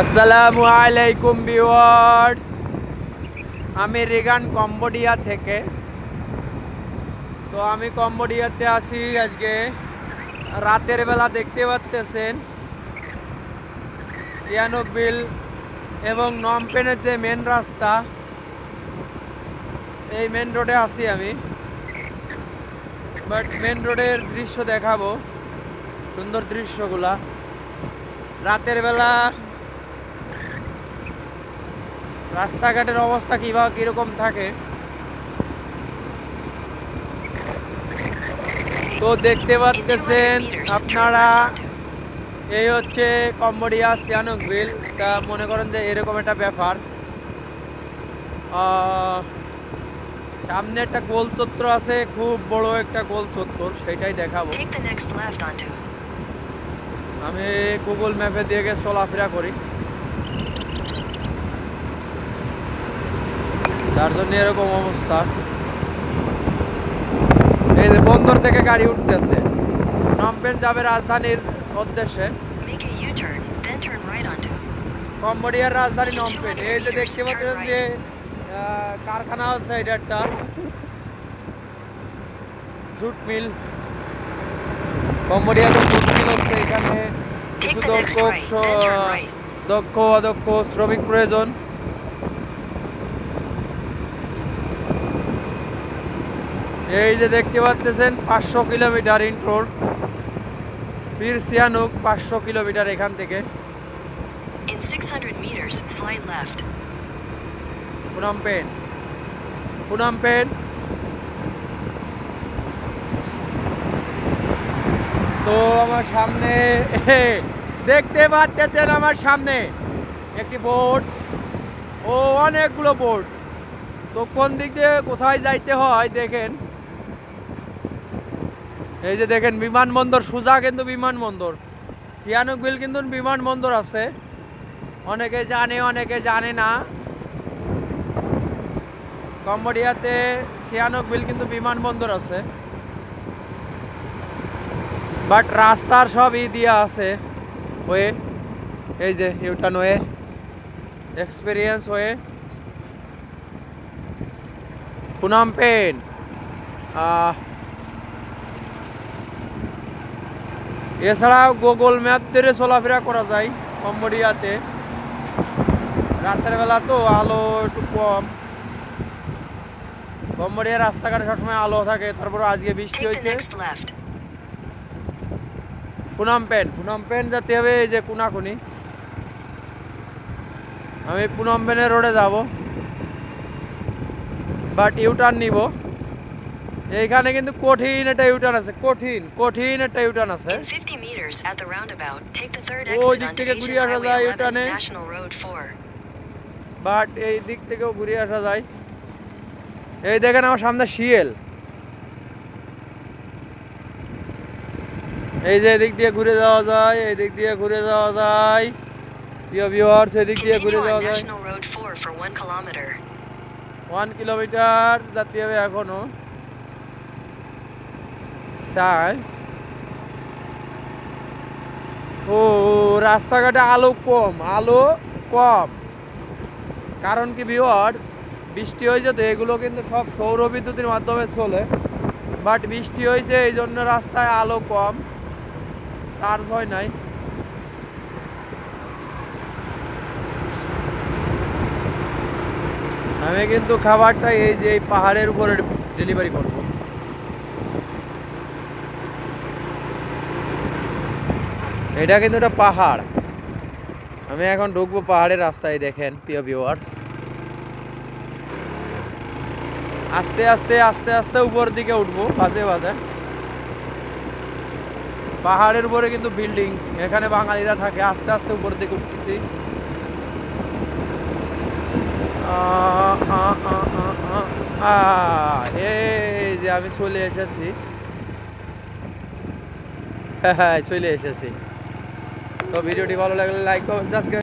আসসালামু আলাইকুম ভিউয়ার্স। আমি রিগান কম্বোডিয়া থেকে। তো আমি কম্বোডিয়াতে আসি আজকে। রাতের বেলা দেখতে পাচ্তেছেন সিয়ানুক বিল এবং নমপেনের যে মেন রাস্তা, এই মেন রোডে আসি আমি। বাট মেন রোডের দৃশ্য দেখাবো। সুন্দর দৃশ্যগুলা। রাতের বেলা রাস্তাঘাটের অবস্থা কীভাবে কীরকম থাকে? তো দেখতে পাচ্ছেন আপনারা এই হচ্ছে কম্বোডিয়া সিয়ানক বিল তা মনে করেন যে এরকম একটা ব্যাপার। সামনে একটা গোল চত্বর আছে খুব বড় একটা গোল চত্বর সেটাই দেখাবো। আমি গুগল ম্যাপে দিয়ে গিয়ে চলাফেরা করি। তার জন্য এরকম অবস্থা। এই যে বন্দর থেকে গাড়ি উঠতেছে। নমপেন যাবে রাজধানীর উদ্দেশ্যে। কম্বোডিয়ার রাজধানী নমপেন এই যে দেখতে পাচ্ছেন যে কারখানা আছে এটা একটা। Jute mill. কম্বোডিয়াতে জুট মিল হচ্ছে এখানে। কিছু দক্ষ. দক্ষ অদক্ষ শ্রমিক প্রয়োজন। এই যে দেখতে পাচ্ছেন পাঁচশো কিলোমিটার ইন্ট্রোর পীর সিয়ানুক পাঁচশো কিলোমিটার এখান থেকে। In 600 meters, slide left. পুনাম পেন পুনাম পেন। তো আমার সামনে দেখতে পাচ্ছেন আমার সামনে একটি বোর্ড ও অনেকগুলো বোর্ড তো কোন দিক দিয়ে কোথায় যাইতে হয় দেখেন। এই যে দেখেন, বিমানবন্দর, সুজা কিন্তু বিমানবন্দর। সিয়ানুক বিল কিন্তু বিমানবন্দর আছে। অনেকে জানে অনেকে জানে না। কম্বোডিয়াতে সিয়ানক বিল কিন্তু বিমানবন্দর আছে। বাট রাস্তার সব ই দিয়া আছে। ওয়ে এই যে U turn way experience way Poonam pen এছাড়াও গুগল ম্যাপ ধরে চলাফেরা করা যায় কম্বোডিয়াতে। রাতের বেলা তো আলো একটু কম। কম্বোডিয়ার রাস্তাঘাটে সবসময় আলো থাকে তারপর আজকে বৃষ্টি হয়েছে। next left. পুনাম পেন পুনাম পেন যেতে হবে এই যে কুনাকুনি। আমি পুনম পেনের রোডে যাব। বাট ইউটার্ন নিব। এইখানে কিন্তু কঠিন একটা ইউটার্ন আছে কঠিন কঠিন একটা ইউটার্ন আছে। In 50 meters at the roundabout, take the third ওই দিক থেকে ঘুরে আসা যায় 11, U-turn-এ। National Road 4. বাট এই দিক থেকেও ঘুরে আসা যায়। এই দেখেন আমার সামনে শিয়েল। এই যে এদিক দিয়ে ঘুরে যাওয়া যায় এই দিক দিয়ে ঘুরে যাওয়া যায়। প্রিয় ভিউয়ার্স এদিক দিয়ে ঘুরে যাওয়া যায়। National Road 4 for 1 one kilometre যেতে হবে এখনও। চাই। ও, রাস্তাঘাটে আলো কম আলো কম। কারণ কি ভিওয়ার্স বৃষ্টি হয়েছে তো, এগুলো কিন্তু সব সৌর বিদ্যুতের মাধ্যমে চলে। বাট বৃষ্টি হয়েছে, এই জন্য রাস্তায় আলো কম। চার্জ হয় নাই। আমি কিন্তু খাবারটা এই যে এই পাহাড়ের উপরে ডেলিভারি করব। এটা কিন্তু একটা পাহাড়। আমি এখন ঢুকবো পাহাড়ের রাস্তায়, দেখেন, প্রিয় ভিউয়ার্স আস্তে আস্তে আস্তে আস্তে উপর দিকে উঠবো, বাজে বাজে। পাহাড়ের উপরে কিন্তু বিল্ডিং এখানে বাঙালিরা থাকে, আস্তে আস্তে উপর দিকে উঠতেছি। এই যে আমি চলে এসেছি। হ্যাঁ হ্যাঁ চলে এসেছি। তো ভিডিওটি ভালো লাগলে লাইক করবেন সাবস্ক্রাইব